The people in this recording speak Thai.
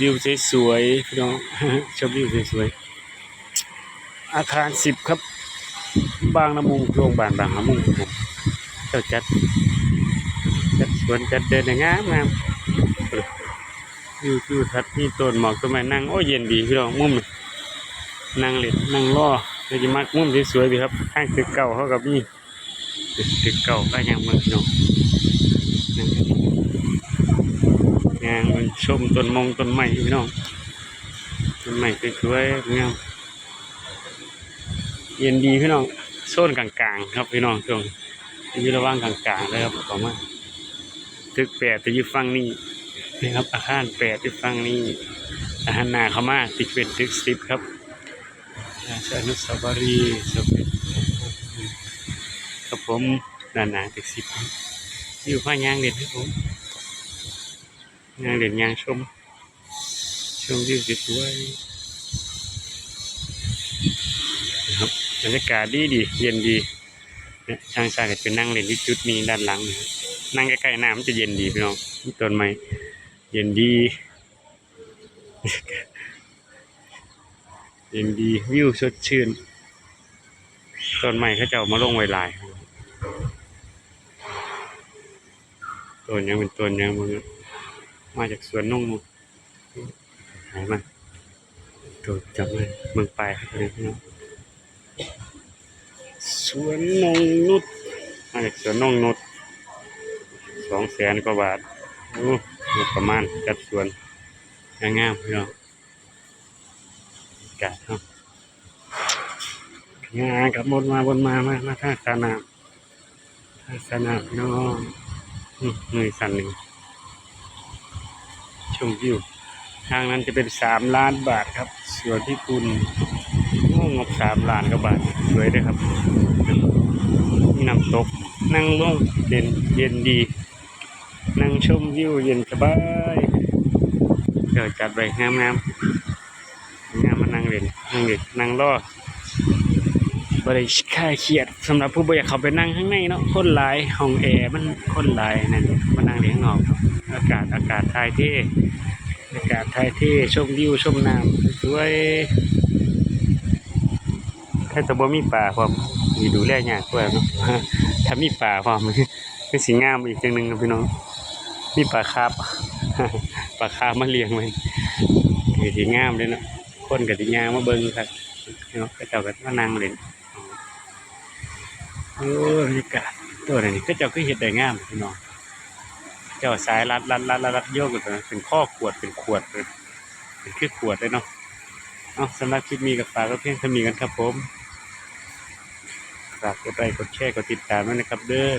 วิวสวยๆพี่น้องชมวิวสวยๆอาคารสิบครับ บางละมุงโรงพยาบาลบางละมุงผมเจ้าจัดจัดสวนจัดเดินย่างามงามวิวทิวทัศน์มีต้นหมอกต้นไม้นั่งโอ้เย็นดีพี่น้องมุมนี่นั่งเล่นนั่งรอเลยจะมักมุมสวยๆดีครับข้างตึกเก่าเขากับนี่ตึกเก่าก็ยังเมืองพี่น้อง งามันชมต้นมงต้นไม้พี่น้องต้นไม้สวยๆงามเย็นดีพี่น้องโซนกลางๆ ครับพี่น้องตรงอยู่ระหว่างกลางๆเลยครับประมาณตึกแปดจะอยู่ฝั่งนี้นะครับอาคารแปดอยู่ฝั่งนี้อาคารหนาเขามาติดเป็นตึกสิบครับราชอนุสาวรีย์สมเด็จครับผมด้านหนาตึกสิบอยู่ผ้ายางเด่นครับผม ยางเด่นยางชม ชมวิวสวยๆนะครับบรรยากาศดีดีเย็นดีเนี่ยช่างชายก็จะนั่งเล่นที่จุดนี้ด้านหลังนะครับนั่งใกล้ๆน้ำจะเย็นดีพี่น้องต้นไม้เย็นดี เย็นดีวิวสดชื่นต้นไม้เขาจะเอามาลงไวลายต้นยังเป็นต้นยังมัน มาจากสวนนงนุชหายมาตัวจับเลยเมืองปลายครับเลยพี่น้องสวนนงนุชมาจากสวนนงนุชสองแสนกว่าบาทโอ้ประมาณจัดสวนงามๆพี่น้องกาศเนาะงานกับบนมาบนมามามาท่าสนามท่าสนามเนาะอืมเหนื่อยสั่นหนึ่ง ชมวิวทางนั้นจะเป็นสามล้านบาทครับ ส่วนที่คุณโอ้งบสามล้านกว่าบาทสวยเลยครับมีน้ำตกนั่งลงเย็นเย็นดี นั่งชมวิวเย็นสบายเดี๋ยวจัดไปงามงามๆงานมานั่งเล่นนั่งเล่นนั่งรอบริค่าเครียดสำหรับผู้บ่อยากเขาไปนั่งข้างในเนาะคนหลายห้องแอร์มันคนหลายนั่นมานั่งเล่นข้างนอกครับ อากาศอากาศไทยเท่อากาศไทยเท่ชมวิวชมน้ำสวยถ้าจะบ่มีป่าพร้อมมีดูแลยากกว่าเนาะถ้ามีป่าพร้อมคือสิงามอีกจังหนึ่งครับพี่น้องมีป่าคาบป่าคาบมาเลี้ยงไว้คือสิงามเลยเนาะคนกับที่ยางมาเบิ่งครับเนาะก็เจ้าก็มานั่งเล่นโอ้บรรยากาศตัวนี้ก็เจ้าก็เฮ็ดได้งามพี่น้อง เจ้าสายรัดรัดรัดรัดโยกกันตัวนั้นเป็นข้อขวดเป็นขวดเลยเป็นคือขวดเลยเนาะเอาสำหรับคลิปมีกับฝากก็เพียงเท่านี้กันครับผมฝากกดไลค์กดแชร์กดติดตามด้วยนะครับเด้อ